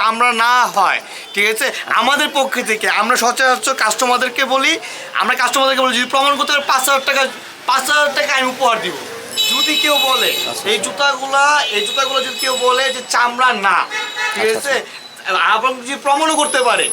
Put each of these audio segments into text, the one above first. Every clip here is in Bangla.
চামড়া না হয় ঠিক আছে? আমাদের পক্ষে থেকে আমরা সচরাচর কাস্টমারদেরকে বলি আমরা কাস্টমারদেরকে বলি যদি প্রমাণ করতে পারে পাঁচ হাজার টাকা পাঁচ হাজার টাকা আমি উপহার দিব। যদি কেউ বলে এই জুতাগুলা এই জুতাগুলো যদি কেউ বলে যে চামড়া না ঠিক আচ্ছা, আছে? এবং যদি প্রমাণও করতে পারে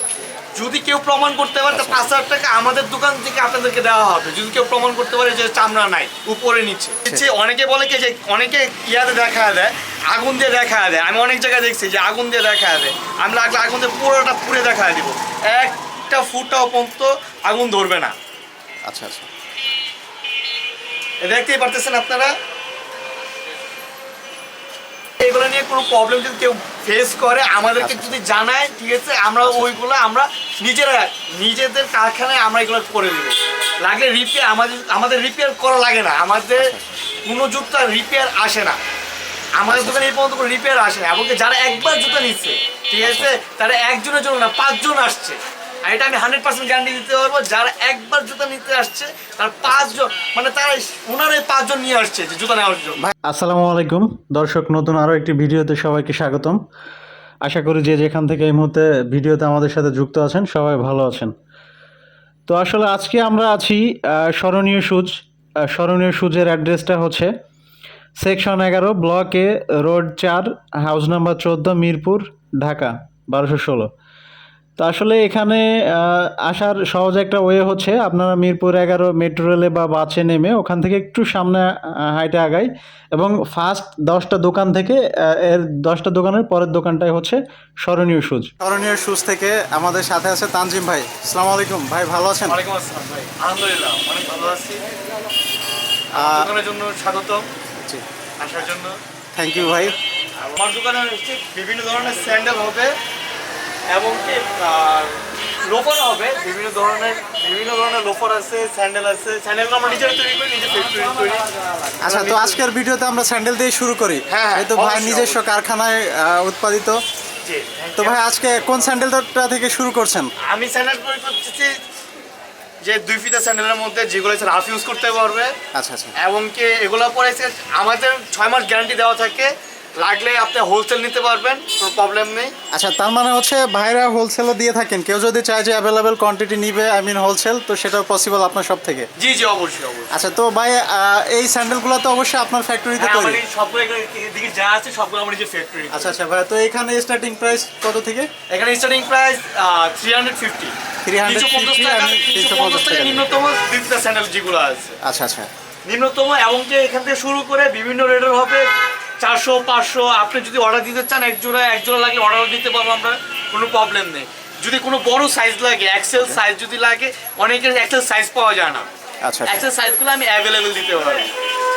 যদি কেউ প্রমাণ করতে পারে আচ্ছা। পাঁচ হাজার টাকা আমাদের দোকান থেকে আপনাদেরকে দেওয়া হবে। যদি কেউ প্রমাণ করতে পারে যে চামড়া নাই উপরে নিচে। আচ্ছা। অনেকে বলে কি যে অনেকে ইয়াতে দেখা দেয় আগুন দিয়ে দেখা দেয়। আমি অনেক জায়গায় দেখছি যে আগুন দিয়ে দেখা দেয়। আমি লাগলে আগুন দিয়ে পুরোটা পুড়ে দেখা দিব। একটা ফুটাও পর্যন্ত আগুন ধরবে না। আচ্ছা আচ্ছা। দেখতেই পারতেছেন আপনারা? এগুলো নিয়ে কোনো প্রবলেম যদি কেউ ফেস করে আমাদেরকে আচ্ছা। যদি জানায় ঠিক আছে আমরা ওইগুলো আমরা নিজেরা নিজেদের কারখানায় আমরা এগুলো করে দেবো। লাগলে রিপেয়ার আমাদের আমাদের রিপেয়ার করা লাগে না। আমাদের কোনো জুতা রিপেয়ার আসে না। আমাদের আচ্ছা। দোকানে এই পর্যন্ত কোনো রিপেয়ার আসে না। এমনকি যারা একবার জুতা নিচ্ছে ঠিক আছে তারা একজনের জন্য না পাঁচজন আসছে। আর এটা আমি হান্ড্রেড পার্সেন্ট গ্যারান্টি দিতে পারব, যারা একবার নিতে আসছে, তার পাঁচজন মানে তারা ওনারাই পাঁচজন নিয়ে আসছে যে নেওয়ার জন্য। আসসালামু আলাইকুম। দর্শক, নতুন আরও একটি ভিডিওতে সবাইকে স্বাগতম। আশা করি যে যেখান থেকে এই মুহূর্তে ভিডিওতে আমাদের সাথে যুক্ত আছেন, সবাই ভালো আছেন। তো আসলে আজকে আমরা আছি স্মরণীয় সুজ স্মরণীয় সুজের অ্যাড্রেসটা হচ্ছে সেকশন এগারো, ব্লক এ রোড চার, হাউস নাম্বার চোদ্দ, মিরপুর, ঢাকা, বারোশো ষোলো। তো আসলে এখানে আসার সহজ একটা ওয়ে হচ্ছে আপনারা মিরপুর এগারো মেট্রো রেলে বা বাসে নেমে ওখান থেকে একটু সামনে হাইটে আগাই এবং ফার্স্ট দশটা দোকান থেকে এর দশটা দোকানের পরের দোকানটাই হচ্ছে স্মরণীয় সুজ। স্মরণীয় সুজ থেকে আমাদের সাথে আছে তানজিম ভাই। আসসালামু আলাইকুম। ভাই ভালো আছেন? ওয়ালাইকুম আসসালাম ভাই। আলহামদুলিল্লাহ অনেক ভালো আছি। দোকানের জন্য স্বাগতম জি। আসার জন্য। থ্যাংক ইউ ভাই। আমার দোকানে বিভিন্ন ধরনের স্যান্ডেল হবে। এবং কি লোফার হবে। বিভিন্ন ধরনের বিভিন্ন ধরনের লোফার আছে স্যান্ডেল আছে। স্যান্ডেল আমরা নিজেরা তৈরি করি নিজে ফ্যাক্টরি করি। আচ্ছা তো আজকের ভিডিওতে আমরা স্যান্ডেল দিয়ে শুরু করি। হ্যাঁ, হ্যাঁ, তো ভাই নিজস্ব কারখানায় উৎপাদিত। তো ভাই আজকে কোন স্যান্ডেলটা থেকে শুরু করছেন? আমি স্যান্ডেল তৈরি করতেছি যে দুই ফিতা স্যান্ডেলের মধ্যে যেগুলো হচ্ছে রাফ ইউজ করতে পারবে। আচ্ছা আচ্ছা। এবং কি এগুলো পরে আমাদের ছয় মাস গ্যারান্টি দেওয়া থাকে। লাগলে আপনি হোলসেল নিতে পারবেন কোনো প্রবলেম নেই। আচ্ছা তার মানে হচ্ছে ভাইরা হোলসেলও দিয়ে থাকেন। কেউ যদি চায় যে অ্যাভেলেবেল কোয়ান্টিটি নিবে আই মিন হোলসেল তো সেটাও পসিবল আপনার সব থেকে জি জি অবশ্যই অবশ্যই। আচ্ছা তো ভাই এই স্যান্ডেলগুলো তো অবশ্যই আপনার ফ্যাক্টরিতে তৈরি। সবগুলো এদিকে যা আছে সবগুলো আমার নিজের ফ্যাক্টরি আচ্ছা আচ্ছা ভাই তো এখানে স্টার্টিং প্রাইস কত থেকে? এখানে starting price three hundred fifty 350 টাকা আমি 350 টাকা টাকা নিম্নতম দুইটা স্যান্ডেল যেগুলো আছে। আচ্ছা আচ্ছা। নিম্নতম এবং যে এখান থেকে শুরু করে বিভিন্ন রেটের হবে চারশো পাঁচশো আপনি যদি অর্ডার দিতে চান এক জোড়া এক জোড়া লাগলে অর্ডার দিতে পারব আমরা কোনো প্রবলেম নেই। যদি কোনো বড় সাইজ লাগে এক্সেল সাইজ যদি লাগে অনেকের এক্সেল সাইজ পাওয়া যায় না। আচ্ছা আচ্ছা। এক্সেল সাইজগুলো আমি অ্যাভেলেবেল দিতে পারব।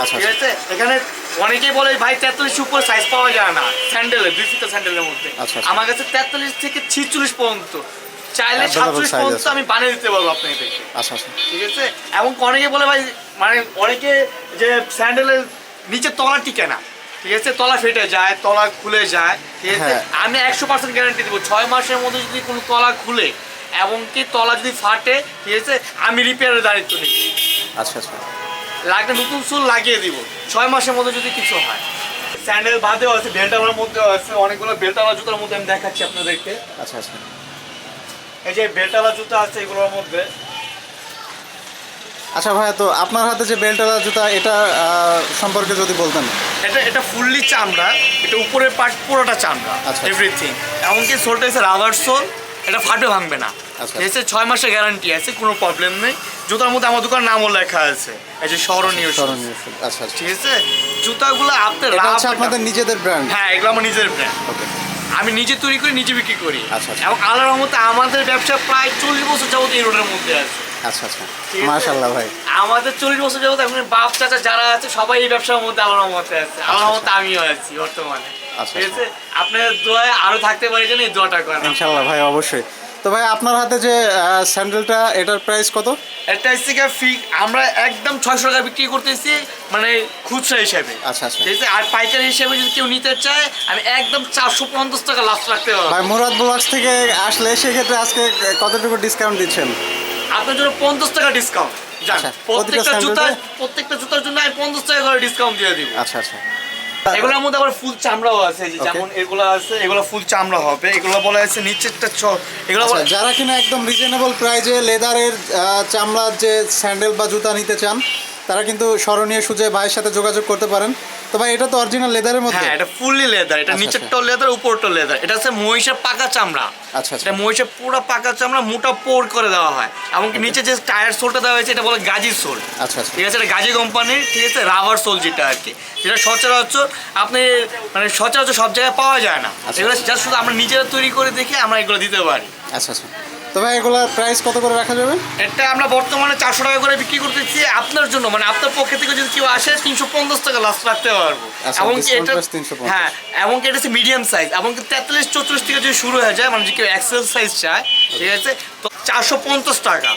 আচ্ছা ঠিক আছে? এখানে অনেকেই বলে ভাই তেতাল্লিশ উপরে সাইজ পাওয়া যায় না। স্যান্ডেলে দুই ফিতা স্যান্ডেলের মধ্যে। আচ্ছা, আচ্ছা। আমার কাছে তেতাল্লিশ থেকে ছিচল্লিশ পর্যন্ত। চাইলে সাতচল্লিশ পর্যন্ত আমি বানিয়ে দিতে পারব আচ্ছা আচ্ছা। ঠিক আছে? এবং অনেকে বলে ভাই মানে অনেকে যে স্যান্ডেলের নিচে তলা টিকে না ঠিক আছে? তলা ফেটে যায় তলা খুলে যায় ঠিক আছে? হ্যাঁ। আমি একশো পার্সেন্ট গ্যারান্টি দেবো। ছয় মাসের মধ্যে যদি কোনো তলা খুলে এবং কি তলা যদি ফাটে ঠিক আছে? আমি রিপেয়ারের দায়িত্ব নিই। আচ্ছা আচ্ছা। লাগলে নতুন সুল লাগিয়ে দিব। ছয় মাসের মধ্যে যদি কিছু হয়। স্যান্ডেল বাদেও আছে বেল্টাওয়ার মধ্যেও আছে অনেকগুলো বেল্টাওয়ালা জুতার মধ্যে আমি দেখাচ্ছি আপনাদেরকে। আচ্ছা আচ্ছা। এই যে বেল্টাওয়ালা জুতা আছে এগুলোর মধ্যে। আচ্ছা ভাইয়া তো আপনার হাতে যে বেল্টওয়ালা জুতা এটা সম্পর্কে যদি বলতেন। এটা এটা ফুললি চামড়া এটা উপরের পার্ট পুরোটা চামড়া আচ্ছা। এভরিথিং এমনকি সোলটা হচ্ছে রাবার সোল এটা ফাটে ভাঙবে না। আচ্ছা। আছে ছয় মাসের গ্যারান্টি আছে কোনো প্রবলেম নেই। জুতার মধ্যে আমার দোকান নামও লেখা আছে এই যে স্মরণীয়। স্মরণীয় আচ্ছা আচ্ছা। ঠিক আছে? জুতাগুলো আপনার এটা আপনাদের নিজেদের ব্র্যান্ড হ্যাঁ এগুলো আমার নিজের ব্র্যান্ড ওকে। আমি নিজে তৈরি করি নিজে বিক্রি করি। আচ্ছা, আচ্ছা। এবং আল্লাহর মতো আমাদের ব্যবসা প্রায় চল্লিশ বছর যাবত এই রোডের মধ্যে আছে। আচ্ছা আচ্ছা। মাশাআল্লাহ ভাই। আমাদের চল্লিশ বছর যাবত এখন বাপ চাচা যারা আছে সবাই এই ব্যবসার মধ্যে আল্লাহর মতে আছে। আল্লাহর মতো আমিও আছি বর্তমানে। আচ্ছা, ঠিক আছে? আপনার দোয়ায় আরও থাকতে পারি যেন এই দোয়াটা করেন। ইনশাআল্লাহ ভাই অবশ্যই। তো ভাই আপনার হাতে যে স্যান্ডেলটা এটার প্রাইস কত? একটা হচ্ছে ফি আমরা একদম ছয়শো টাকা বিক্রি করতেছি মানে খুচরা হিসাবে। আচ্ছা আচ্ছা। ঠিক আছে? আর পাইকারি হিসাবে যদি কেউ নিতে চায় আমি একদম চারশো পঞ্চাশ টাকা লাস্ট রাখতে পারব। ভাই মুরাদ ব্লগস থেকে আসলে সেক্ষেত্রে আজকে কতটুকু ডিসকাউন্ট দিচ্ছেন? আপনার জন্য পঞ্চাশ টাকা ডিসকাউন্ট আচ্ছা, প্রত্যেকটা জুতার প্রত্যেকটা জুতার জন্য আমি পঞ্চাশ টাকা করে ডিসকাউন্ট দিয়ে দিব। আচ্ছা আচ্ছা। এগুলোর মধ্যে আবার ফুল চামড়াও আছে এই যে Okay. যেমন এগুলো আছে এগুলো ফুল চামড়া হবে। এগুলো বলা হয়েছে নিচেরটা ছ এগুলো আচ্ছা, যারা কিনা একদম রিজনেবল প্রাইজে লেদারের চামড়ার যে স্যান্ডেল বা জুতা নিতে চান তারা কিন্তু স্মরণীয় সুজে ভাইয়ের সাথে যোগাযোগ করতে পারেন। তো ভাই এটা তো অরিজিনাল লেদারের মধ্যে? হ্যাঁ এটা ফুললি লেদার এটা নিচের টল লেদার উপর টল লেদার এটা হচ্ছে মহিষের পাকা চামড়া। আচ্ছা আচ্ছা। এটা মহিষের পুরো পাকা চামড়া মোটা পোর করে দেওয়া হয়। এমনকি নিচে যে টায়ার সোলটা দেওয়া হয়েছে এটা বলে গাজি সোল আচ্ছা আচ্ছা। ঠিক আছে এটা গাজি কোম্পানির ঠিক আছে রাবার সোল যেটা আর কি। যেটা সচরাচর আপনি মানে সচরাচর সব জায়গায় পাওয়া যায় না। আচ্ছা। এগুলো জাস্ট শুধু আমরা নিজেরা তৈরি করে দেখি আমরা এগুলো দিতে পারি। আচ্ছা আচ্ছা। তো ভাই এগুলোর প্রাইস কত করে রাখা যাবে? এটা আমরা বর্তমানে চারশো টাকা করে বিক্রি করতেছি আপনার জন্য মানে আপনার পক্ষে থেকে যদি কেউ আসে তিনশো পঞ্চাশ টাকা লাস্ট রাখতে পারব। আচ্ছা, এটা হ্যাঁ এবং এটা হচ্ছে মিডিয়াম সাইজ এবং তেতাল্লিশ চৌত্রিশ থেকে যদি শুরু হয়ে যায় মানে যে কেউ এক্সেল সাইজ চায় ঠিক আছে? তো চারশো পঞ্চাশ টাকা।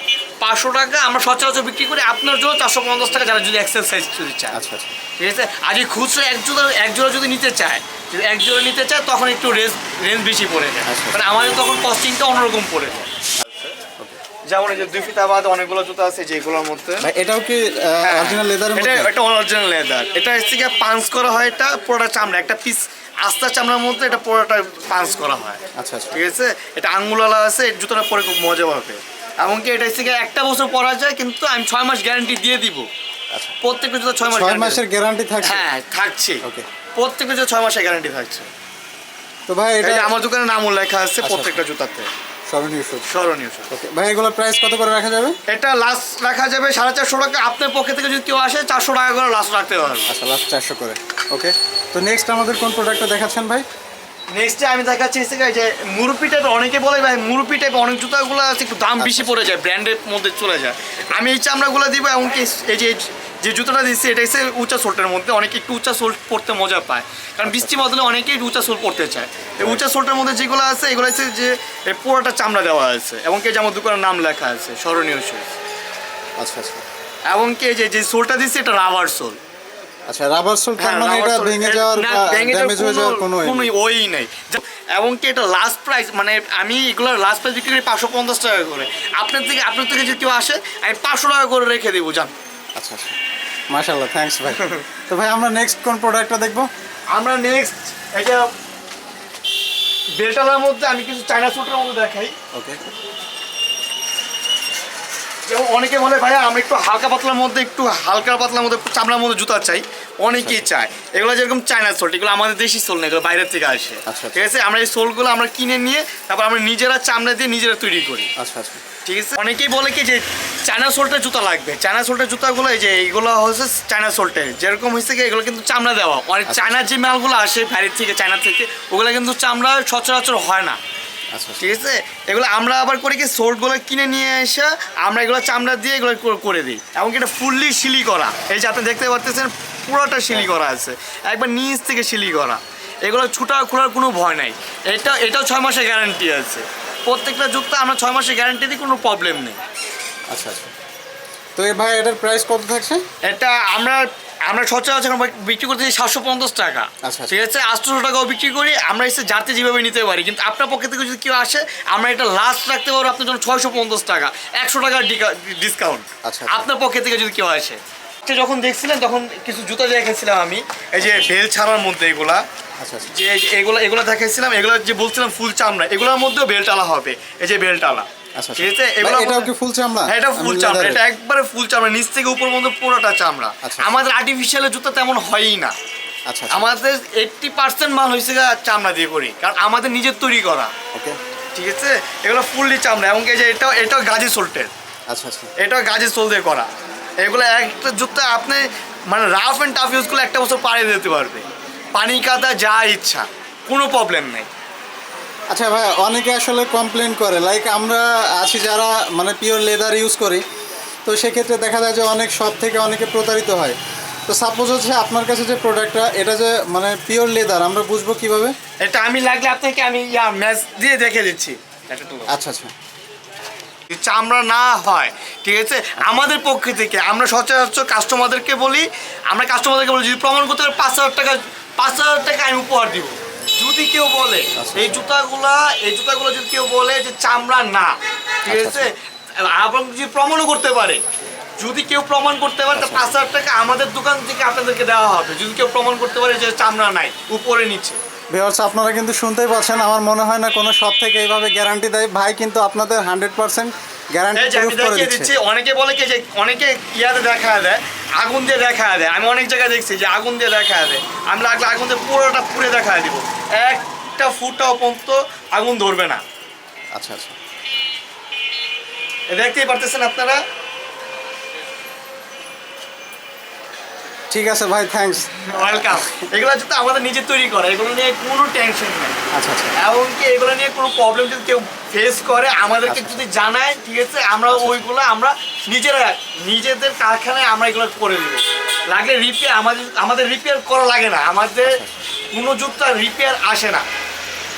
পাঁচশো টাকা আমরা সচরাচর বিক্রি করি। আপনার জন্য চারশো পঞ্চাশ টাকা যারা যদি এক্সেল সাইজ যদি চায়। আচ্ছা আচ্ছা। ঠিক আছে? আর যদি খুচরো এক জোড়া এক জোড়া যদি নিতে চায় যদি এক জোড়া নিতে চায় তখন একটু রেঞ্জ রেঞ্জ বেশি পড়ে যায়। আচ্ছা। মানে আমাদের তখন কস্টিংটা অন্যরকম পড়ে যায়। যেমন এই যে দুই ফিতা বাদ অনেকগুলো জুতা আছে যেগুলোর মধ্যে। এটাও কি অরিজিনাল লেদারের হ্যাঁ। এটা এটা অরিজিনাল লেদার এটা হচ্ছে গিয়ে পাঞ্চ করা হয় এটা পুরোটা চামড়া একটা পিস আস্তা চামড়ার মধ্যে এটা পুরোটা পাঞ্চ করা হয়। আচ্ছা আচ্ছা। ঠিক আছে? এটা আঙ্গুলওয়ালা আছে এই জুতোটা পরে খুব মজা হবে। এমনকি এটা হচ্ছে একটা বছর পরা যায় কিন্তু আমি ছয় মাস গ্যারান্টি দিয়ে দিব। আচ্ছা। প্রত্যেকটা জুতো ছয় মাস ছয় মাসের গ্যারান্টি থাকছে? হ্যাঁ থাকছে। ওকে প্রত্যেকটা জুতো ছয় মাসের গ্যারান্টি থাকছে। তো ভাই এটা আমার দোকানে নামও লেখা আছে আচ্ছা। প্রত্যেকটা জুতাতে। স্মরণীয় সুজ স্মরণীয় সুতো। ওকে ভাই এগুলোর প্রাইস কত করে রাখা যাবে? এটা লাস্ট রাখা যাবে সাড়ে চারশো টাকা। আপনার পক্ষে থেকে যদি কেউ আসে চারশো টাকা করে লাস্ট রাখতে পারব। আচ্ছা লাস্ট চারশো করে। ওকে তো নেক্সট আমাদের কোন প্রোডাক্টটা দেখাচ্ছেন ভাই? নেক্সটে আমি দেখাচ্ছি যে মুরুপি টাইপের অনেকে বলে ভাই মুরুপি অনেক জুতাগুলো আছে একটু দাম বেশি পড়ে যায় ব্র্যান্ডের মধ্যে চলে যায়। আমি এই চামড়াগুলো দিব এমনকি এই যে যে জুতোটা দিচ্ছি এটা হচ্ছে উঁচা সোলটার মধ্যে। অনেকে একটু উঁচা সোল পড়তে মজা পায়। কারণ বৃষ্টি বদলে অনেকেই উঁচা সোল পড়তে চায়। এই উঁচা সোলটার মধ্যে যেগুলো আছে এগুলো হচ্ছে যে পুরোটা চামড়া দেওয়া আছে এবং কি যে আমার দোকানের নাম লেখা আছে স্মরণীয় সোল আচ্ছা আচ্ছা। এবং কি যে যে সোলটা দিচ্ছি এটা রাবার সোল। আচ্ছা রাবার সোল তার হ্যাঁ, মানে এটা ভেঙে যাওয়ার ড্যামেজ হয়ে কোনো কোনো ওই নেই। এবং কি এটা লাস্ট প্রাইস মানে আমি এগুলোর লাস্ট প্রাইস বিক্রি করি পাঁচশো পঞ্চাশ টাকা করে। আপনার থেকে আপনার থেকে যদি কেউ আসে আমি পাঁচশো টাকা করে রেখে দেবো জান। আচ্ছা আচ্ছা। মাশাআল্লাহ থ্যাঙ্কস ভাই। তো ভাই আমরা নেক্সট কোন প্রোডাক্টটা দেখব? আমরা নেক্সট এটা বেলটালার মধ্যে আমি কিছু চায়না স্যুটের মধ্যে দেখাই। ওকে যেমন অনেকে বলে ভাইয়া আমি একটু হালকা পাতলার মধ্যে একটু হালকা পাতলার মধ্যে চামড়ার মধ্যে জুতা চাই। অনেকেই চায়। এগুলো যেরকম চায়না সোল এগুলো আমাদের দেশি সোল না এগুলো বাইরের থেকে আসে। আচ্ছা। ঠিক আছে? আমরা এই সোলগুলো আমরা কিনে নিয়ে তারপর আমরা নিজেরা চামড়া দিয়ে নিজেরা তৈরি করি। আচ্ছা আচ্ছা। ঠিক আছে? অনেকেই বলে কি যে চায়না সোলটা জুতা লাগবে। চায়না সোলটা জুতাগুলো এই যে এইগুলো হচ্ছে চায়না সোলটের যেরকম হয়েছে কি এগুলো কিন্তু চামড়া দেওয়া। অনেক আচ্ছা। চায়নার যে মালগুলো আসে বাইরের থেকে চায়না থেকে ওগুলো কিন্তু চামড়া সচরাচর হয় না। আচ্ছা আচ্ছা। ঠিক আছে? এগুলো আমরা আবার করি কি সোলগুলো কিনে নিয়ে এসে আমরা এগুলো চামড়া দিয়ে এগুলো করে- দিই। এমনকি এটা ফুললি শিলি করা। এই যে আপনি দেখতে পারতেছেন পুরোটা শিলি করা আছে। একবার নিচ থেকে শিলি করা। এগুলো ছুটা খোলার কোনো ভয় নাই। এটা এটাও ছয় মাসের গ্যারান্টি আছে। প্রত্যেকটা জুতা আমরা ছয় মাসের গ্যারান্টি দিই কোনো প্রবলেম নেই। আচ্ছা আচ্ছা। তো এই ভাই এটার প্রাইস কত থাকছে? এটা আমরা আমরা সচরাচর এখন বিক্রি করতেছি সাতশো পঞ্চাশ টাকা। আচ্ছা। ঠিক আছে? আটশোশো টাকাও বিক্রি করি আমরা এসে যাতে যেভাবে নিতে পারি কিন্তু আপনার পক্ষে থেকে যদি কেউ আসে আমরা এটা লাস্ট রাখতে পারব আপনার জন্য ছয়শো পঞ্চাশ টাকা একশো টাকার ডিসকাউন্ট আচ্ছা। আপনার পক্ষে থেকে যদি কেউ আসে। যখন দেখছিলেন তখন কিছু জুতো দেখেছিলাম আমি এই যে বেল ছাড়ার মধ্যে এগুলা। আচ্ছা আচ্ছা যে যে এগুলো এগুলো দেখাইছিলাম এগুলো যে বলছিলাম ফুল চামড়া এগুলোর মধ্যেও বেলটালা হবে এই যে বেলটালা। আচ্ছা ঠিক আছে? এগুলো এটাও কি ফুল চামড়া? হ্যাঁ এটা ফুল চামড়া এটা একবারে ফুল চামড়া নিচ থেকে উপর মধ্যে পুরোটা চামড়া। আচ্ছা। আমাদের আর্টিফিশিয়ালের জুতো তেমন হয়ই না। আচ্ছা আচ্ছা। আমাদের এইটটি পার্সেন্ট মাল হয়েছে চামড়া দিয়ে করি কারণ আমাদের নিজের তৈরি করা। ওকে। ঠিক আছে? এগুলো ফুললি চামড়া এবং যে এটাও এটাও গাজি সোল্টের। আচ্ছা আচ্ছা। এটাও গাজি সোল দিয়ে করা। এগুলো একটা জুতো আপনি মানে রাফ অ্যান্ড টাফ ইউজ করলে একটা বছর পাড়িয়ে দিতে পারবে। পানি কাদা যা ইচ্ছা কোনো প্রবলেম নেই। আচ্ছা ভাই অনেকে আসলে কমপ্লেন করে লাইক আমরা আছি যারা মানে পিওর লেদার ইউজ করি তো সেক্ষেত্রে দেখা যায় যে অনেক শপ থেকে অনেকে প্রতারিত হয়। তো সাপোজ হচ্ছে আপনার কাছে যে প্রোডাক্টটা এটা যে মানে পিওর লেদার আমরা বুঝব কীভাবে? এটা আমি লাগলে আপনাকে আমি ইয়া ম্যাচ দিয়ে দেখে দিচ্ছি। আচ্ছা আচ্ছা। চামড়া না হয় ঠিক আছে? আমাদের পক্ষ থেকে আমরা সচরাচর কাস্টমারদেরকে বলি আমরা কাস্টমারদেরকে বলি যদি প্রমাণ করতে পারে পাঁচ হাজার টাকা পাঁচ হাজার টাকা আমি উপহার দিব। যদি কেউ বলে আচ্ছা। এই জুতাগুলা এই জুতাগুলো যদি কেউ বলে যে চামড়া না ঠিক আচ্ছা, আছে? এবং যদি প্রমাণও করতে পারে যদি কেউ প্রমাণ করতে পারে তা পাঁচ হাজার টাকা আমাদের দোকান থেকে আপনাদেরকে দেওয়া হবে। যদি কেউ প্রমাণ করতে পারে যে চামড়া নাই উপরে নিচে। ভিউয়ার্স আপনারা কিন্তু শুনতেই পাচ্ছেন আমার মনে হয় না কোনো শপ থেকে এইভাবে গ্যারান্টি দেয়। ভাই কিন্তু আপনাদের হান্ড্রেড পার্সেন্ট গ্যারান্টি প্রুফ করে দিচ্ছে। অনেকে বলে কি যে অনেকে ইয়াতে দেখা দেয় আগুন দিয়ে দেখা দেয়। আমি অনেক জায়গায় দেখছি যে আগুন দিয়ে দেখা দেয়। আমি লাগলে আগুন দিয়ে পুরোটা পুড়ে দেখা দিব। একটা ফুটাও পর্যন্ত আগুন ধরবে না। আচ্ছা আচ্ছা। দেখতেই পারতেছেন আপনারা? ঠিক আছে ভাই থ্যাঙ্কস ওয়েলকাম এগুলো হচ্ছে আমাদের নিজে তৈরি করা এগুলো নিয়ে কোনো টেনশন নেই। আচ্ছা আচ্ছা। এমনকি এগুলো নিয়ে কোনো প্রবলেম যদি কেউ ফেস করে আমাদেরকে যদি জানায় ঠিক আছে আমরা ওইগুলো আমরা নিজেরা নিজেদের কারখানায় আমরা এগুলো করে দেবো লাগলে রিপেয়ার আমাদের আমাদের রিপেয়ার করা লাগে না। আমাদের কোনো জুতা রিপেয়ার আসে না।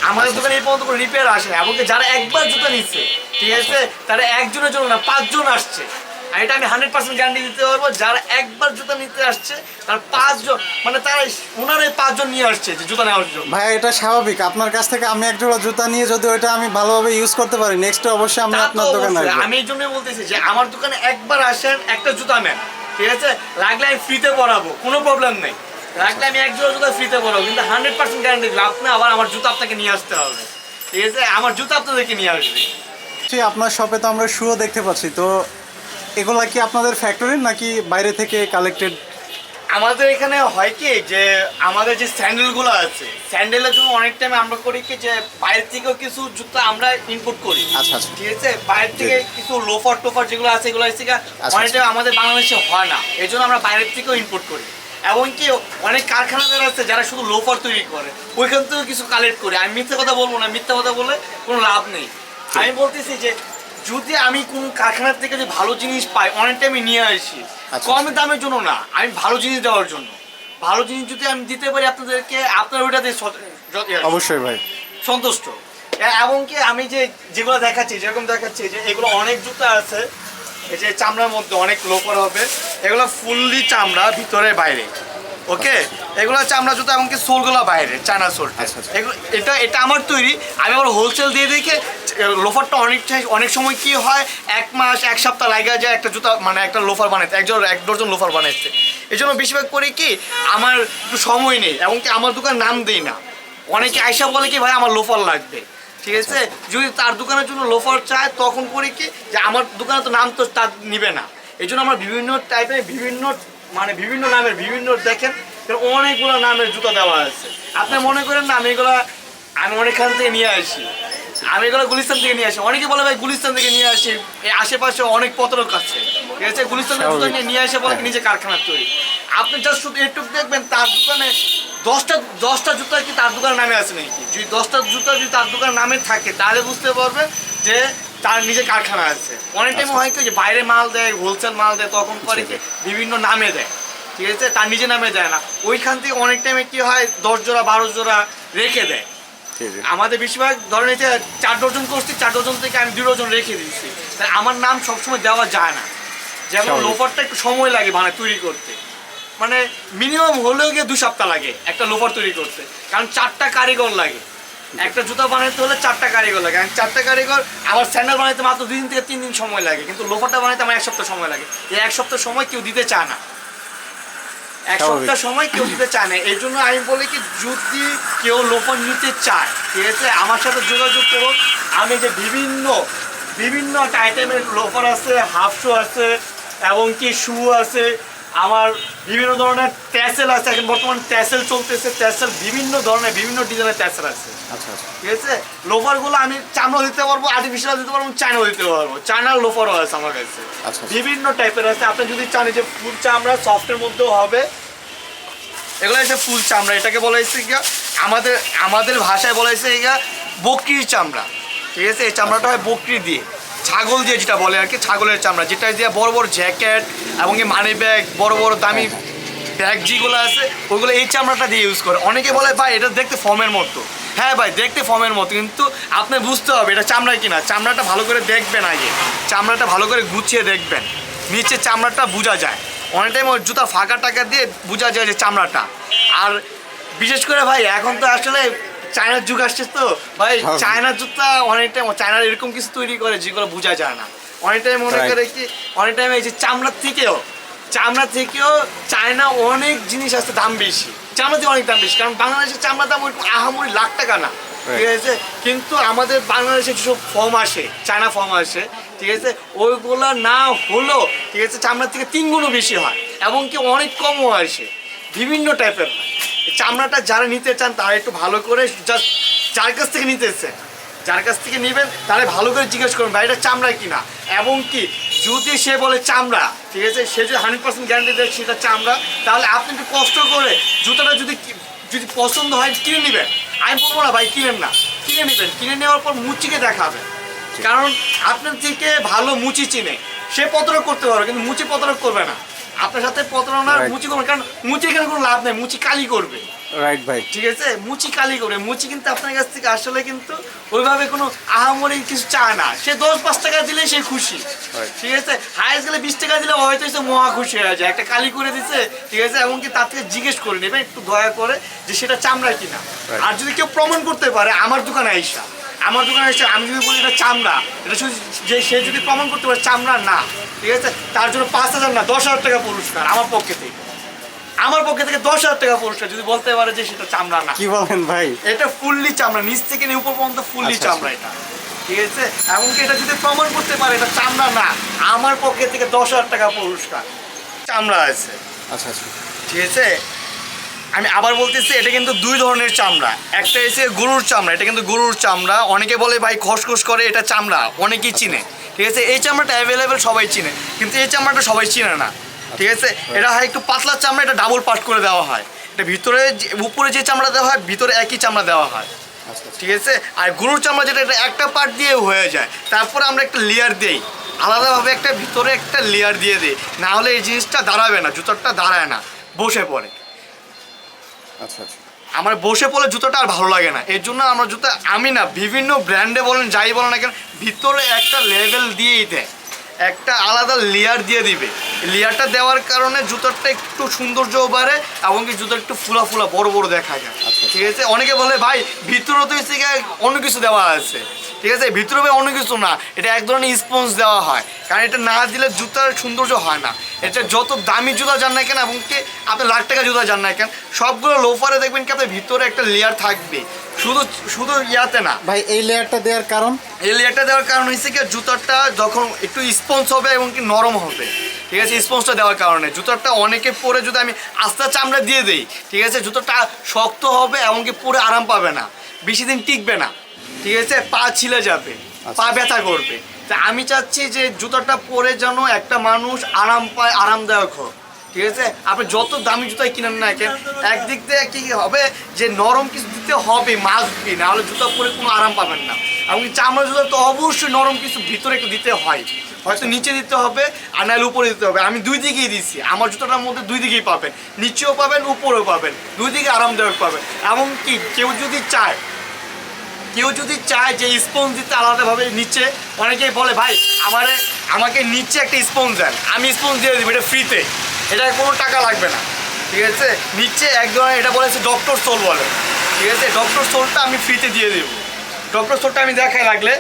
আমাদের দোকানে এই পর্যন্ত কোনো রিপেয়ার আসে না। এমনকি যারা একবার জুতা নিচ্ছে ঠিক আছে তারা একজনের জন্য না পাঁচজন আসছে। আর এটা আমি হান্ড্রেড পার্সেন্ট গ্যারান্টি দিতে পারব যারা একবার জুতা নিতে আসছে তার পাঁচজন মানে তারা ওনারাই পাঁচজন নিয়ে আসছে যে জুতা নেওয়ার জন্য। ভাই এটা স্বাভাবিক। আপনার কাছ থেকে আমি এক জোড়া জুতা নিয়ে যদি ওইটা আমি ভালোভাবে ইউজ করতে পারি নেক্সট অবশ্যই আমি আপনার দোকানে আসব। আমি এই জন্যই বলতেছি যে আমার দোকানে একবার আসেন একটা জুতা নেন ঠিক আছে? লাগলে আমি ফ্রিতে পরাবো কোনো প্রবলেম নেই। লাগলে আমি এক জোড়া জুতা ফ্রিতে পরাবো কিন্তু হান্ড্রেড পার্সেন্ট গ্যারান্টি দিলাম আপনি আবার আমার জুতা আপনাকে নিয়ে আসতে হবে। ঠিক আছে? আমার জুতা আপনাদেরকে নিয়ে আসবে। আপনার শপে তো আমরা শুও দেখতে পাচ্ছি তো এগুলা কি আপনাদের ফ্যাক্টরির নাকি বাইরে থেকে কালেক্টেড আমাদের এখানে হয় কি যে আমাদের যে স্যান্ডেলগুলো আছে স্যান্ডেলের জন্য অনেক টাইম আমরা করি কি যে বাইরে থেকেও কিছু জুতা আমরা ইনপুট করি। আচ্ছা আচ্ছা। ঠিক আছে? বাইরে থেকে কিছু লোফার টোফার যেগুলো আছে এগুলো আছে আচ্ছা। অনেকটা আমাদের বাংলাদেশে হয় না। এই জন্য আমরা বাইরের থেকেও ইম্পোর্ট করি। এমনকি অনেক কারখানাদের আছে যারা শুধু লোফার তৈরি করে ওইখান থেকেও কিছু কালেক্ট করি। আমি মিথ্যা কথা বলব না মিথ্যা কথা বলে কোনো লাভ নেই। আমি বলতেছি যে যদি আমি কোন কারখানার থেকে যে ভালো জিনিস পাই অনেক টাইমে নিয়ে আসি। আচ্ছা। কম দামের জন্য না আমি ভালো জিনিস দেওয়ার জন্য। ভালো জিনিস যদি আমি দিতে পারি আপনাদেরকে আপনার ওইটাতে অবশ্যই ভাই। সন্তুষ্ট। এ- এমনকি আমি যে যেগুলো দেখাচ্ছি যেরকম দেখাচ্ছি যে এগুলো অনেক জুতা আছে এই যে চামড়ার মধ্যে অনেক লোপার হবে এগুলো ফুললি চামড়া ভিতরে বাইরে। ওকে? এগুলো হচ্ছে আমরা জুতা এমনকি সোলগুলো বাইরে চায়না সোল। আচ্ছা, আচ্ছা। এগুলো এটা এটা আমার তৈরি। আমি আবার হোলসেল দিয়ে দেখে লোফারটা অনেক চাই- অনেক সময় কি হয় এক মাস এক সপ্তাহ লাগা যায় একটা জুতা মানে একটা লোফার বানাতে একজন এক ডজন লোফার বানাইতে। এই জন্য বেশিরভাগ করি কি আমার একটু সময় নেই এমনকি আমার দোকান নাম দেই না। অনেকে আইসা বলে কি ভাই আমার লোফার লাগবে। ঠিক আছে? যদি তার দোকানের জন্য লোফার চায় তখন করি কি যে আমার দোকানে তো নাম তো তার নিবে না। এই জন্য আমার বিভিন্ন টাইপের বিভিন্ন মানে বিভিন্ন নামের বিভিন্ন দেখেন অনেকগুলো নামের জুতা দেওয়া আছে। আপনি মনে করেন না আমি এগুলো আমি অনেকখান থেকে নিয়ে আসি। আমি এগুলো গুলিস্তান থেকে নিয়ে আসি। অনেকে বলে ভাই গুলিস্তান থেকে নিয়ে আসি। এই আশেপাশে অনেক পত্রক আছে। ঠিক আছে? গুলিস্তান থেকে জুতা নিয়ে আসে বলে নিজে কারখানার তৈরি? আপনি জাস্ট শুধু একটু দেখবেন তার দোকানে দশটা দশটা জুতা কি তার দোকানের নামে আছে নাকি? যদি দশটা জুতা যদি তার দোকানের নামে থাকে তাহলে বুঝতে পারবে যে তার নিজে কারখানা আছে। অনেক টাইম হয় কি যে বাইরে মাল দেয় হোলসেল মাল দেয় তখন করে কি বিভিন্ন নামে দেয়। ঠিক আছে? তার নিজে নামে দেয় না। ওইখান থেকে অনেক টাইমে কি হয় দশ জোড়া বারো জোড়া রেখে দেয়। আমাদের বেশিরভাগ ধরেন এই যে চার ডজন করছি চার ডজন থেকে আমি দুই ডজন রেখে দিচ্ছি তাই আমার নাম সবসময় দেওয়া যায় না। যেমন। লোফারটা একটু সময় লাগে মানে তৈরি করতে। মানে মিনিমাম হলেও গিয়ে দু সপ্তাহ লাগে একটা লোফার তৈরি করতে। কারণ চারটা কারিগর লাগে। একটা জুতা বানাইতে হলে চারটা কারিগর লাগে। আর চারটা কারিগর আবার স্যান্ডেল বানাইতে মাত্র দুই দিন থেকে তিন দিন সময় লাগে। কিন্তু লোফারটা বানাইতে আমার এক সপ্তাহ সময় লাগে। এই এক সপ্তাহ সময় কেউ দিতে চায় না। এক সপ্তাহ সময় কেউ দিতে চায় না। এই জন্য আমি বলি কি যদি কেউ লোফার নিতে চায় ঠিক আছে আমার সাথে যোগাযোগ করুন। আমি যে বিভিন্ন বিভিন্ন আইটেমের লোফার আছে হাফ শু আছে এবং কি শু আছে আমার বিভিন্ন ধরনের ট্যাসেল আছে এখন বর্তমান ট্যাসেল চলতেছে ট্যাসেল বিভিন্ন ধরনের বিভিন্ন ডিজাইনের ট্যাসেল আছে। আচ্ছা আচ্ছা। ঠিক আছে? লোফারগুলো আমি চামড়া দিতে পারব আর্টিফিশিয়াল দিতে পারব চায়নাও দিতে পারব। চায়নার লোফারও আছে আমার কাছে। আচ্ছা। বিভিন্ন টাইপের আছে। আপনি যদি চান এই যে ফুল চামড়া সফটের মধ্যেও হবে। এগুলো হচ্ছে ফুল চামড়া এটাকে বলা হয়েছে গিয়া আমাদের আমাদের ভাষায় বলা হয়েছে গিয়া বকরির চামড়া। ঠিক আছে? এই চামড়াটা হয় বকরি দিয়ে। ছাগল দিয়ে যেটা বলে আর কি, ছাগলের চামড়া। যেটা দিয়ে বড় বড় জ্যাকেট এবং মানি ব্যাগ বড় বড় দামি ব্যাগ যেগুলো আছে, ওগুলো এই চামড়াটা দিয়ে ইউজ করে। অনেকে বলে, ভাই, এটা দেখতে ফর্মের মতো। হ্যাঁ ভাই, দেখতে ফর্মের মতো, কিন্তু আপনি বুঝতে হবে এটা চামড়া কিনা। চামড়াটা ভালো করে দেখবেন আগে। চামড়াটা ভালো করে গুছিয়ে দেখবেন। নিচে চামড়াটা বোঝা যায়। অনেক টাইম ওই জুতা ফাঁকা টাকা দিয়ে বোঝা যায় যে চামড়াটা। আর বিশেষ করে ভাই, এখন তো আসলে চায়নার যুগ আসছে তো। ভাই হ্যাঁ। চায়নার জুতা অনেক টাইম চায়নার এরকম কিছু তৈরি করে যেগুলো বোঝা যায় না। অনেক টাইম মনে করে কি অনেক টাইম এই যে চামড়ার থেকেও চামড়া থেকেও চায়না অনেক জিনিস আছে দাম বেশি। চামড়া থেকে অনেক দাম বেশি কারণ বাংলাদেশের চামড়ার দাম ওই আহামরি লাখ টাকা না। ঠিক আছে? কিন্তু আমাদের বাংলাদেশে যেসব ফর্ম আসে চায়না ফর্ম আসে ঠিক আছে? ওইগুলো না হলেও ঠিক আছে চামড়ার থেকে তিন গুণও বেশি হয়। এবং কি অনেক কমও আসে। বিভিন্ন টাইপের হয়। চামড়াটা যারা নিতে চান, তারা একটু ভালো করে জাস্ট যার কাছ থেকে নিতেছে যার কাছ থেকে নেবেন তাহলে ভালো করে জিজ্ঞেস করুন, ভাই, এটা চামড়া কিনা? এবং কি, যদি সে বলে চামড়া, ঠিক আছে, সে যদি হান্ড্রেড পার্সেন্ট গ্যারান্টি দেয় সেটা চামড়া, তাহলে আপনি একটু কষ্ট করে জুতাটা যদি যদি পছন্দ হয়, কিনে নেবেন। আমি বলব না, ভাই, কিনেন না। কিনে নেবেন, কিনে নেওয়ার পর মুচিকে দেখাবে কারণ আপনার থেকে ভালো মুচি চিনে, সে প্রতারক করতে পারবে, কিন্তু মুচি প্রতারক করবে না। আপনার সাথে Right. মুচি করবে কারণ মুচি এখানে কোনো লাভ নেই মুচি কালি করবে। রাইট ভাই। ঠিক আছে? মুচি কালি করে মুচি কিন্তু আপনার কাছ থেকে আসলে কিন্তু ওইভাবে কোনো আহামরি কিছু চায় না। সে দশ পাঁচ টাকা দিলে সে খুশি। ঠিক আছে? হায়েস্ট গেলে বিশ টাকা দিলে হয়তো সে মহা খুশি হয়ে যায়। একটা কালি করে দিছে ঠিক আছে? এমনকি তার থেকে জিজ্ঞেস করে নেবে একটু দয়া করে যে সেটা চামড়া কিনা। আর যদি কেউ প্রমাণ করতে পারে আমার দোকানে আইসা। আমার দোকানে এসে আমি যদি বলি এটা চামড়া এটা শুধু যে সে যদি প্রমাণ করতে পারে চামড়া না ঠিক আছে? তার জন্য পাঁচ হাজার না দশ হাজার টাকা পুরস্কার আমার পক্ষে থেকে। আমার পক্ষে থেকে দশ হাজার টাকা পুরস্কার যদি বলতে পারে যে সেটা চামড়া না। কি বলেন ভাই? এটা ফুললি চামড়া নিচ থেকে নিয়ে উপর পর্যন্ত ফুললি আচ্ছা, চামড়া এটা ঠিক আছে? এমনকি এটা যদি প্রমাণ করতে পারে এটা চামড়া না আমার পক্ষে থেকে দশ হাজার টাকা পুরস্কার। চামড়া আছে। আচ্ছা আচ্ছা। ঠিক আছে? আমি আবার বলতেছি, এটা কিন্তু দুই ধরনের চামড়া। একটা এসে গরুর চামড়া, এটা কিন্তু গরুর চামড়া। অনেকে বলে, ভাই, খসখস করে, এটা চামড়া। অনেকেই চিনে। ঠিক আছে? এই চামড়াটা অ্যাভেলেবেল সবাই চিনে, কিন্তু এই চামড়াটা সবাই চিনে না। ঠিক আছে? এটা হয় একটু পাতলা চামড়া, এটা ডাবল পাট করে দেওয়া হয়। এটা ভিতরে উপরে যে চামড়া দেওয়া হয়, ভিতরে একই চামড়া দেওয়া হয়। ঠিক আছে? আর গরুর চামড়া যেটা, এটা একটা পার্ট দিয়ে হয়ে যায়। তারপরে আমরা একটা লেয়ার দেই। আলাদাভাবে একটা, ভিতরে একটা লেয়ার দিয়ে দিই। না হলে এই জিনিসটা দাঁড়াবে না, জুতোটা দাঁড়ায় না। বসে পড়ে। আচ্ছা আচ্ছা। আমার বসে পড়লে জুতোটা আর ভালো লাগে না। এর জন্য আমার জুতো আমি না, বিভিন্ন ব্র্যান্ডে বলেন, যাই বলেন না কেন, ভিতরে একটা লেভেল দিয়েই দেয়। একটা আলাদা লেয়ার দিয়ে দিবে। লেয়ারটা দেওয়ার কারণে জুতোটা একটু সৌন্দর্য বাড়ে এবং কি জুতো একটু ফুলা ফুলা বড় বড় দেখা যায়। আচ্ছা। ঠিক আছে? অনেকে বলে ভাই ভিতরে তো অন্য কিছু দেওয়া আছে। ঠিক আছে? ভিতরে অন্য কিছু না এটা এক ধরনের স্পঞ্জ দেওয়া হয়। কারণ এটা না দিলে জুতার সৌন্দর্য হয় না। এটা যত দামি জুতা যান না কেন এবং কি আপনি লাখ টাকা জুতা যান না কেন সবগুলো লোফারে দেখবেন কি আপনার ভিতরে একটা লেয়ার থাকবে। শুধু শুধু ইয়াতে না। ভাই এই লেয়ারটা দেওয়ার কারণ? এই লেয়ারটা দেওয়ার কারণ হচ্ছে কি জুতাটা যখন একটু স্পঞ্জ হবে এবং কি নরম হবে। ঠিক আছে স্পঞ্জটা দেওয়ার কারণে। জুতোটা অনেকে পরে যদি আমি আস্তা চামড়া দিয়ে দিই ঠিক আছে জুতোটা শক্ত হবে এমনকি পরে আরাম পাবে না। বেশি দিন টিকবে না। ঠিক আছে পা ছিলে যাবে পা ব্যথা করবে। তা আমি চাচ্ছি যে জুতোটা পরে যেন একটা মানুষ আরাম পায় আরামদায়ক হোক। ঠিক আছে আপনি যত দামি জুতাই কিনেন না কেন একদিক দিয়ে কি হবে যে নরম কিছু দিতে হবে মাসবি নাহলে জুতা পরে কোনো আরাম পাবেন না। এবং চামড়া জুতা তো অবশ্যই নরম কিছু ভিতরে একটু দিতে হয়। হয়তো নিচে দিতে হবে, আর নাহলে উপরে দিতে হবে। আমি দুই দিকেই দিচ্ছি আমার জুতোটার মধ্যে দুই দিকেই পাবেন। নিচেও পাবেন, উপরেও পাবেন। দুই দিকে আরামদায়ক পাবেন। এমনকি কেউ যদি চায়, কেউ যদি চায় যে স্পঞ্জ দিতে আলাদাভাবে নিচে, অনেকেই বলে, ভাই, আমারে, আমাকে নিচে একটা স্পঞ্জ দেন। আমি স্পঞ্জ দিয়ে দিব, এটা ফ্রিতে এটা কোনো টাকা লাগবে না। ঠিক আছে? নিচে এক ধরনের, এটা বলেছে ডক্টর সোল বলে। ঠিক আছে? ডক্টর সোলটা আমি ফ্রিতে দিয়ে দেবো। ডক্টর সোলটা আমি দেখাই লাগলে।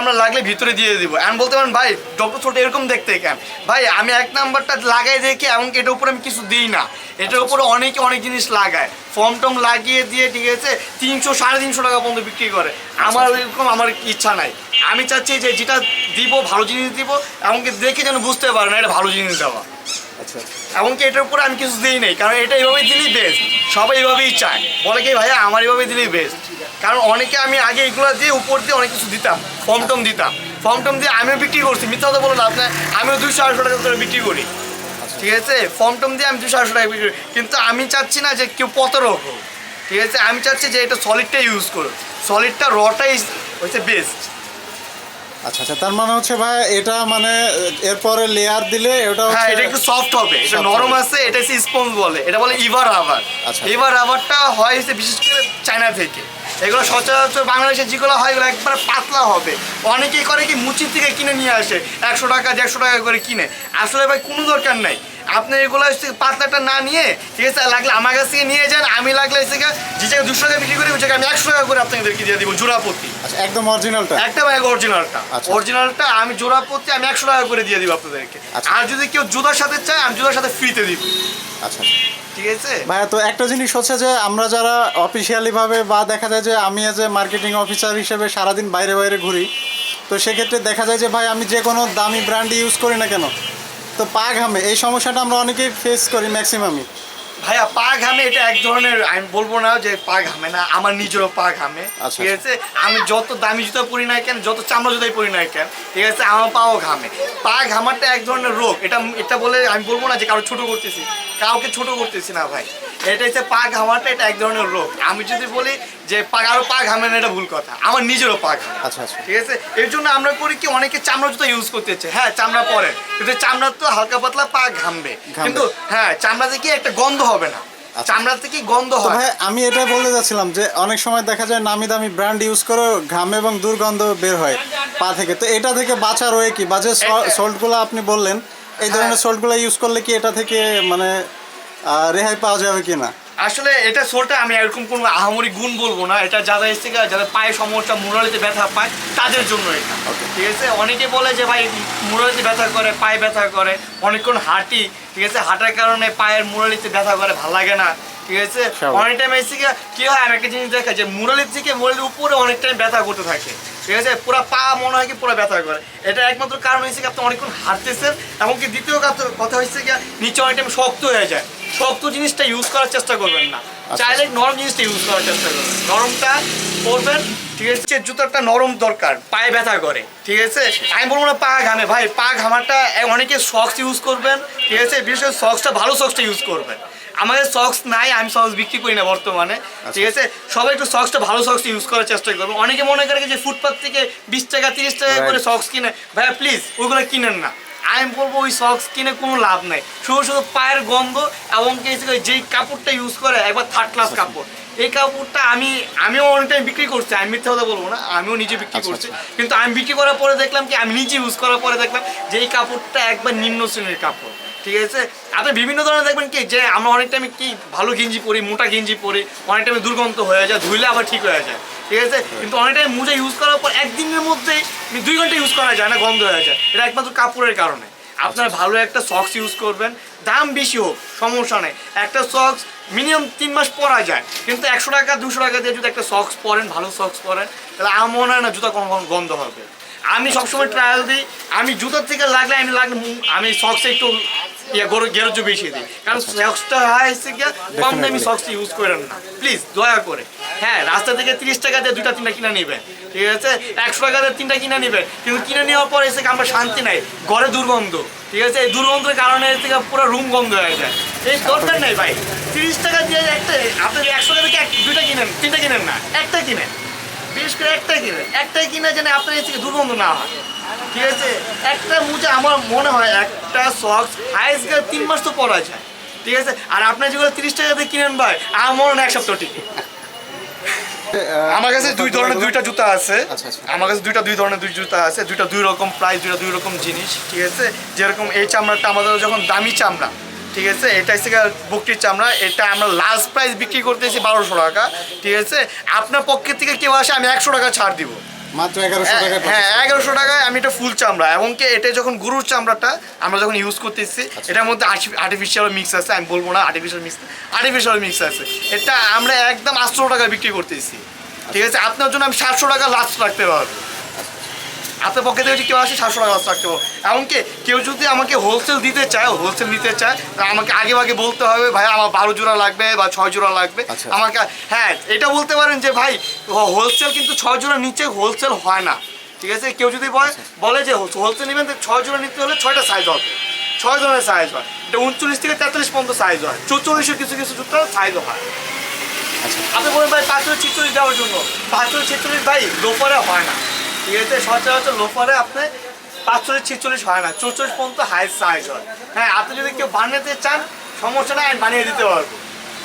আমরা লাগলে ভিতরে দিয়ে দিব। আমি বলতে পারেন ভাই ডক্টর ছোট এরকম দেখতে কেন? ভাই আমি এক নাম্বারটা লাগাই দেখি এমনকি এটার উপরে আমি কিছু দিই না। এটার উপরে অনেকে অনেক জিনিস লাগায়। ফর্ম টম লাগিয়ে দিয়ে ঠিক আছে তিনশো সাড়ে তিনশো টাকা পর্যন্ত বিক্রি করে। আমার এরকম আমার ইচ্ছা নাই। আমি চাচ্ছি যে যেটা দিব ভালো জিনিস দিব এমনকি দেখে যেন বুঝতে পারে না এটা ভালো জিনিস দেওয়া। আচ্ছা। এমনকি এটার উপরে আমি কিছু দিই নাই, কারণ এটা এইভাবেই দিলেই বেস্ট সবাই এইভাবেই চায়। বলে কি, ভাইয়া, আমার এইভাবেই দিলেই বেস্ট কারণ অনেকে আমি আগে এগুলো দিয়ে উপর দিয়ে অনেক কিছু দিতাম, ফর্ম টম দিতাম। ফর্ম টম দিয়ে আমিও বিক্রি করছি, মিথ্যা কথা বলো আপনার, আমিও দুইশো আড়াইশো টাকা করে বিক্রি করি। ঠিক আছে? ফর্ম টম দিয়ে আমি দুশো আড়াইশো টাকা বিক্রি করি। কিন্তু আমি চাচ্ছি না যে কেউ প্রতারক হোক। ঠিক আছে? আমি চাচ্ছি যে এটা সলিডটা ইউজ করো সলিডটা রটাই হচ্ছে বেস্ট আচ্ছা আচ্ছা তার মানে হচ্ছে ভাই এটা মানে এরপরে লেয়ার দিলে এটা হ্যাঁ এটা একটু সফট হবে। এটা নরম আছে এটা হচ্ছে স্পঞ্জ বলে। এটা বলে ইভার রাবার আচ্ছা। ইভার রাবারটা হয় হচ্ছে বিশেষ করে চায়না থেকে। এগুলো সচরাচর বাংলাদেশে যেগুলো হয় এগুলো একবারে পাতলা হবে। অনেকেই করে কি মুচির থেকে কিনে নিয়ে আসে। একশো টাকা দেড়শো টাকা করে কিনে। আসলে ভাই কোনো দরকার নাই। আপনি এগুলো পাতলাটা না নিয়ে ঠিক আছে লাগলে আমার কাছ থেকে নিয়ে যান আমি লাগলে গিয়ে যে জায়গায় দুশো টাকা বিক্রি করি ওই জায়গায় আমি একশো টাকা করে আপনাদেরকে দিয়ে দিব জোড়া প্রতি আচ্ছা একদম অরিজিনালটা একটা ব্যাগ অরিজিনালটা আচ্ছা। অরিজিনালটা আমি জোড়া প্রতি আমি একশো টাকা করে দিয়ে দিব আপনাদেরকে। আচ্ছা। আর যদি কেউ জুতার সাথে চায় আমি জুতার সাথে ফ্রিতে দিব। আচ্ছা ঠিক আছে? ভাইয়া তো একটা জিনিস হচ্ছে যে আমরা যারা অফিসিয়ালি ভাবে বা দেখা যায় যে আমি এজ এ মার্কেটিং অফিসার হিসেবে সারাদিন বাইরে বাইরে ঘুরি তো সেক্ষেত্রে দেখা যায় যে ভাই আমি যে কোনো দামি ব্র্যান্ড ইউজ করি না কেন? তো পা ঘামে এই সমস্যাটা আমরা অনেকেই ফেস করি ম্যাক্সিমামই ভাইয়া পা ঘামে এটা এক ধরনের আমি বলব না যে পা ঘামে না আমার নিজেরও পা ঘামে আচ্ছা। ঠিক আছে? আমি যত দামি জুতা পরি না কেন যত চামড়া জুতাই পরি না কেন ঠিক আছে? আমার পাও ঘামে। পা ঘামাটা এক ধরনের রোগ এটা এটা বলে আমি বলব না যে কারও ছোটো করতেছি কাউকে ছোটো করতেছি না ভাই। এটা হচ্ছে পা ঘামাটা এটা এক ধরনের রোগ। আমি যদি বলি যে পা কারও পা ঘামে না এটা ভুল কথা। আমার নিজেরও পা ঘামে। আচ্ছা আচ্ছা। ঠিক আছে? এর জন্য আমরা করি কি অনেকে চামড়া জুতো ইউজ করতেছে হ্যাঁ চামড়া পরে। কিন্তু চামড়া তো হালকা পাতলা পা ঘামবে। কিন্তু হ্যাঁ চামড়া থেকে একটা গন্ধ হবে না। আচ্ছা। চামড়া থেকে গন্ধ হয়। ভাই আমি এটা বলতে যাচ্ছিলাম যে অনেক সময় দেখা যায় নামি দামি ব্র্যান্ড ইউজ করে ঘাম এবং দুর্গন্ধ বের হয় পা থেকে। তো এটা থেকে বাঁচার হয়ে কি? বা যে এটা- সল্টগুলো আপনি বললেন এই ধরনের হ্যাঁ। সল্টগুলো ইউজ করলে কি এটা থেকে মানে রেহাই পাওয়া যাবে কি না আসলে এটা সোলটা আমি এরকম কোনো আহামরি গুণ বলব না। এটা যারা এসে যাদের পায়ে সমস্যা মুরালিতে ব্যথা পায় তাদের জন্য এটা। ঠিক আছে? অনেকে বলে যে ভাই মুরালিতে ব্যথা করে পায়ে ব্যথা করে। অনেকক্ষণ হাঁটি ঠিক আছে? হাঁটার কারণে পায়ের মুরালিতে ব্যথা করে ভালো লাগে না। ঠিক আছে? অনেক টাইম এসে কি হয়? আমি একটা জিনিস দেখা যে মুরালির থেকে মুরালির উপরে অনেক টাইম ব্যথা করতে থাকে। ঠিক আছে? পুরো পা মনে হয় কি পুরো ব্যথা করে। এটা একমাত্র কারণ হয়েছে কি আপনি অনেকক্ষণ হাঁটতেছেন এমনকি দ্বিতীয় কথা- কথা হচ্ছে কি নিচে অনেক টাইম শক্ত হয়ে যায়। শক্ত জিনিসটা ইউজ করার চেষ্টা করবেন না। চাইলে নরম জিনিসটা ইউজ করার চেষ্টা করবেন। নরমটা করবেন ঠিক আছে? জুতোটা নরম দরকার। পায়ে ব্যথা করে ঠিক আছে? আমি বলব না পা ঘামে ভাই পা ঘামাটা অনেকে সক্স ইউজ করবেন ঠিক আছে? বিশেষ সক্সটা ভালো সক্সটা ইউজ করবেন। আমাদের সক্স নাই আমি সক্স বিক্রি করি না বর্তমানে ঠিক আছে? সবাই একটু সক্সটা ভালো সক্স ইউজ করার চেষ্টা করবেন অনেকে মনে করে যে ফুটপাথ থেকে বিশ টাকা তিরিশ টাকা করে সক্স কিনে ভাইয়া প্লিজ ওইগুলো কিনেন না। আমি বলব ওই সক্স কিনে কোনো লাভ নাই। শুধু শুধু পায়ের গন্ধ এবং যেই কাপড়টা ইউজ করে একবার থার্ড ক্লাস কাপড়। এই কাপড়টা আমি আমিও অনেক টাইম বিক্রি করছি আমি মিথ্যা কথা বলব না আমিও নিজে বিক্রি আচ্ছা, করছি। কিন্তু আমি বিক্রি করার পরে দেখলাম কি আমি নিজে ইউজ করার পরে দেখলাম যে এই কাপড়টা একবার নিম্ন শ্রেণির কাপড়। ঠিক আছে? আপনি বিভিন্ন ধরনের দেখবেন কি যে আমরা অনেক টাইমে কি ভালো গেঞ্জি পরি মোটা গেঞ্জি পরি অনেক টাইমে দুর্গন্ধ হয়ে যায় ধুইলে আবার ঠিক হয়ে যায়। ঠিক আছে? কিন্তু অনেক টাইম মোজা ইউজ করার পর একদিনের মধ্যেই দুই ঘণ্টা ইউজ করা যায় না গন্ধ হয়ে যায়। এটা একমাত্র কাপড়ের কারণে। আপনারা ভালো একটা সক্স ইউজ করবেন। দাম বেশি হোক সমস্যা নেই। একটা সক্স মিনিমাম তিন মাস পরা যায়। কিন্তু একশো টাকা দুশো টাকা দিয়ে যদি একটা সক্স পরেন ভালো সক্স পরেন তাহলে আমার মনে হয় না জুতা কোনো গন্ধ হবে। আমি সবসময় ট্রায়াল দিই। আমি জুতোর থেকে লাগলে আমি লাগলে আমি সক্সে একটু ইয়ে গরু গেরোজ বেশি দিই। কারণ সক্সটা হয় হচ্ছে গিয়ে কম দামি. সক্স ইউজ করেন না। প্লিজ দয়া করে। হ্যাঁ রাস্তা থেকে তিরিশ টাকা দিয়ে দুটা তিনটা কিনে নেবেন। ঠিক আছে? একশো টাকা দিয়ে তিনটা কিনে নেবেন। কিন্তু কিনে নেওয়ার পর এসে আমরা শান্তি নাই। ঘরে দুর্গন্ধ। ঠিক আছে? এই দুর্গন্ধের কারণে এসে পুরো রুম গন্ধ হয়ে যায়। এই দরকার নেই ভাই। তিরিশ টাকা দিয়ে একটা আপনি একশো টাকা থেকে এক দুইটা কিনেন তিনটা কিনেন না একটা কিনেন। বিশেষ করে একটাই কিনেন একটাই কিনে যেন আপনার এর থেকে দুর্গন্ধ না হয়। ঠিক আছে? একটা মুজে আমার মনে হয় একটা সক্স হাইস্ট গেলে তিন মাস তো পরা যায় ঠিক আছে? আর আপনি যেগুলো তিরিশ টাকা দিয়ে কিনেন ভাই আমার মনে হয় এক সপ্তাহ টিকে। আমার কাছে দুই ধরনের দুইটা জুতা আছে। আচ্ছা, আচ্ছা। আমার কাছে দুইটা দুই ধরনের দুই জুতা আছে দুইটা দুই রকম প্রাইস দুইটা দুই রকম জিনিস ঠিক আছে? যেরকম এই চামড়াটা আমাদের যখন দামি চামড়া ঠিক আছে? এটা হচ্ছে বকটির চামড়া। এটা আমরা লাস্ট প্রাইস বিক্রি করতেছি বারোশো টাকা ঠিক আছে? আপনার পক্ষের থেকে কেউ আসে আমি একশো টাকা ছাড় দিব। মাত্র এগারোশো টাকা হ্যাঁ এগারোশো টাকায় আমি এটা ফুল চামড়া। এবং কি এটা যখন গরুর চামড়াটা আমরা যখন ইউজ করতেছি আচ্ছা। এটার মধ্যে আর্টিফিশিয়াল মিক্স আছে আমি বলব না আর্টিফিশিয়াল মিক্স আর্টিফিশিয়াল মিক্স আছে। এটা আমরা একদম আটশো টাকা বিক্রি করতেছি। ঠিক আছে? আপনার জন্য আমি সাতশো টাকা লাস্ট রাখতে পারব। পক্ষে থেকে যদি কেউ আসে সাতশো টাকা রাখতে পারব। এমনকি কেউ যদি আমাকে হোলসেল দিতে চায় হোলসেল নিতে চায় তা আমাকে আগে আগে বলতে হবে ভাই আমার বারো জোড়া লাগবে বা ছয় জোড়া লাগবে। আচ্ছা। আমাকে হ্যাঁ এটা বলতে পারেন যে ভাই হোলসেল কিন্তু ছয় জোড়া নিচে হোলসেল হয় না। ঠিক আছে? কেউ যদি বলে বলে যে হোলসেল নেবেন তো ছয় জোড়া নিতে হলে ছয়টা সাইজ হবে। ছয় ধরনের সাইজ হয়। এটা উনচল্লিশ থেকে তেতাল্লিশ পর্যন্ত সাইজ হয়। চৌচল্লিশের কিছু কিছু জুতো সাইজও হয়। আপনি বলেন ভাই পাঁচশো ছিচল্লিশ দেওয়ার জন্য। পাঁচশো ছিচল্লিশ ভাই লোফারে হয় না। আছে সচরাচর লোফারে আপনি পাঁচশো ছিচল্লিশ হয় না। চৌচল্লিশ পর্যন্ত হাই সাইজ হয়। হ্যাঁ আপনি যদি কেউ বানাতে চান সমস্যা নাই বানিয়ে দিতে পারব।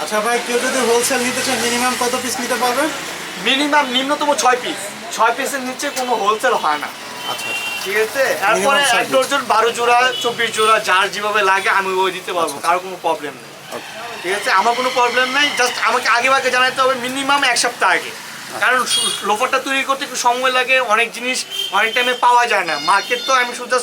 আচ্ছা ভাই কেউ যদি হোলসেল নিতে চান মিনিমাম কত পিস নিতে পারবে? মিনিমাম নিম্নতম ছয় পিস ছয় পিসের নিচে কোনো হোলসেল হয় না। আচ্ছা। ঠিক আছে? তারপরে এক ডজন বারো জোড়া চব্বিশ জোড়া যার যেভাবে লাগে আমি ওই দিতে পারব কারও কোনো প্রবলেম নেই। ঠিক আছে? আমার কোনো প্রবলেম নেই জাস্ট আমাকে আগে আগে জানাতে হবে মিনিমাম এক সপ্তাহ আগে। কারণ লোফারটা তৈরি করতে একটু সময় লাগে অনেক জিনিস অনেক টাইমে পাওয়া যায় না। মার্কেট তো আমি শুধু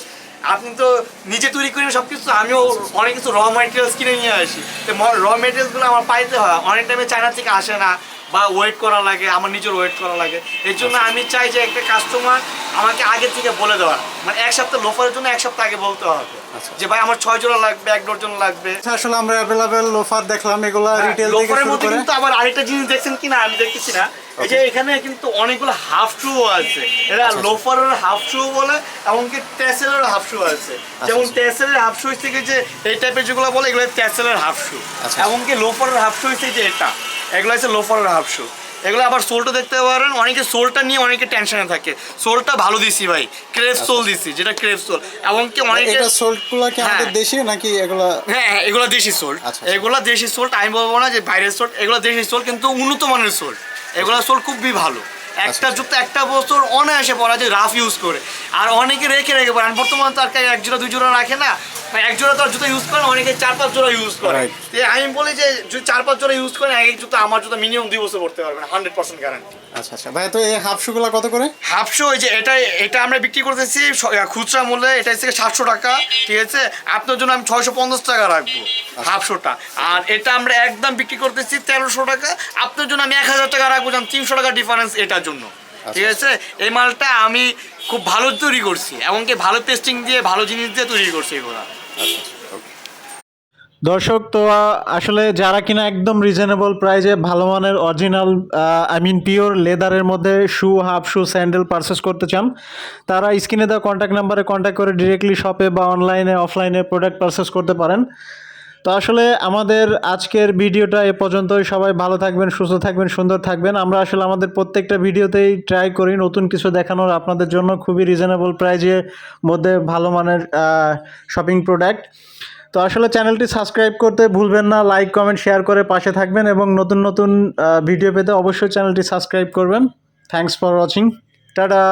আপনি তো নিজে তৈরি করেন সব কিছু আমিও অনেক কিছু র মেটেরিয়ালস কিনে নিয়ে আসি। তো র মেটেরিয়ালসগুলো আমার পাইতে হয়। অনেক টাইমে চায়না থেকে আসে না বা ওয়েট করা লাগে আমার নিজের ওয়েট করা লাগে। এর জন্য আমি চাই যে একটা কাস্টমার আমাকে আগে থেকে বলে দেওয়া মানে এক সপ্তাহ লোফারের জন্য এক সপ্তাহ আগে বলতে হবে। আচ্ছা। যে ভাই আমার ছয় জোড়া লাগবে এক ডজন লাগবে। আচ্ছা, আসলে আমরা অ্যাভেলেবেল লোফার দেখলাম এগুলা রিটেল লোফারের মধ্যে কিন্তু আবার আরেকটা জিনিস দেখছেন কিনা আমি দেখতেছি না। এই যে এখানে কিন্তু অনেকগুলো হাফ শু আছে। এরা আচ্ছা, লোফারের হাফ শু বলে এমনকি হাফ শু আছে। যেমন আচ্ছা। ট্যাসেলের হাফ শু থেকে যে এই টাইপের যেগুলো বলে এগুলো হাফ শু আচ্ছা। এমনকি লোফারের হাফ শু হচ্ছে যে এটা। এগুলো হচ্ছে লোফারের হাফ শু এগুলো আবার সোলটা দেখতে পারেন। অনেকে সোলটা নিয়ে অনেকে টেনশনে থাকে। সোলটা ভালো দিছি ভাই। ক্রেপ সোল দিছি যেটা ক্রেপ সোল এমনকি অনেকে এটা সোল্টগুলা কি আমাদের হ্যাঁ। দেশি নাকি এগুলা হ্যাঁ হ্যাঁ এগুলো দেশি আচ্ছা। এগুলো দেশি সোল্ট আমি বলব না যে বাইরের সোল্ট এগুলো দেশি সোল্ট কিন্তু উন্নত মানের সোল্ট এগুলো সোল্ট খুবই ভালো। একটা আচ্ছা। জুতো একটা বছর অনায়াসে পরা যায় রাফ ইউজ করে। আর অনেকে রেখে রেখে পরে আর বর্তমানে তো আর কেউ এক জোড়া দুই জোড়া রাখে না। এক জোড়া তো আর জুতো ইউজ করে না, অনেকে চার পাঁচ জোড়া ইউজ করে। আমি বলি যে যদি চার পাঁচ জোড়া ইউজ করে এক এক জুতো আমার জুতো মিনিমাম দুই বছর পড়তে পারবে না হান্ড্রেড পার্সেন্ট গ্যারান্টি আচ্ছা আচ্ছা। ভাই তো এই হাফ কত করে? হাফশো ওই যে এটা এটা আমরা বিক্রি করতেছি খুচরা মূল্যে এটা হচ্ছে সাতশো টাকা ঠিক আছে? আপনার জন্য আমি ছয়শো পঞ্চাশ টাকা রাখব হাফশোটা। আর এটা আমরা একদম বিক্রি করতেছি তেরোশো টাকা আপনার জন্য আমি এক হাজার টাকা রাখব যেমন তিনশো টাকা ডিফারেন্স এটার জন্য। ঠিক আছে? এই মালটা আমি খুব ভালো তৈরি করছি এমনকি ভালো টেস্টিং দিয়ে ভালো জিনিস দিয়ে তৈরি করছি এগুলো। আচ্ছা দর্শক তো আসলে যারা কিনা একদম রিজনেবল প্রাইজে ভালো মানের অরিজিনাল আই মিন পিওর লেদারের মধ্যে shoe half shoe sandal purchase করতে চান তারা স্ক্রিনে দেওয়া কন্ট্যাক্ট নাম্বারে কন্ট্যাক্ট করে ডিরেক্টলি শপে বা অনলাইনে অফলাইনে প্রোডাক্ট পারচেস করতে পারেন। তো আসলে আমাদের আজকের ভিডিওটা এ পর্যন্তই। সবাই ভালো থাকবেন, সুস্থ থাকবেন, সুন্দর থাকবেন। আমরা আসলে আমাদের প্রত্যেকটা ভিডিওতেই ট্রাই করি নতুন কিছু দেখানোর আপনাদের জন্য খুবই রিজনেবল প্রাইজের মধ্যে ভালো মানের শপিং প্রোডাক্ট তো আসলে চ্যানেলটি সাবস্ক্রাইব করতে ভুলবেন না লাইক কমেন্ট শেয়ার করে পাশে থাকবেন এবং নতুন নতুন ভিডিও পেতে অবশ্যই চ্যানেলটি সাবস্ক্রাইব করবেন। Thanks for watching tata!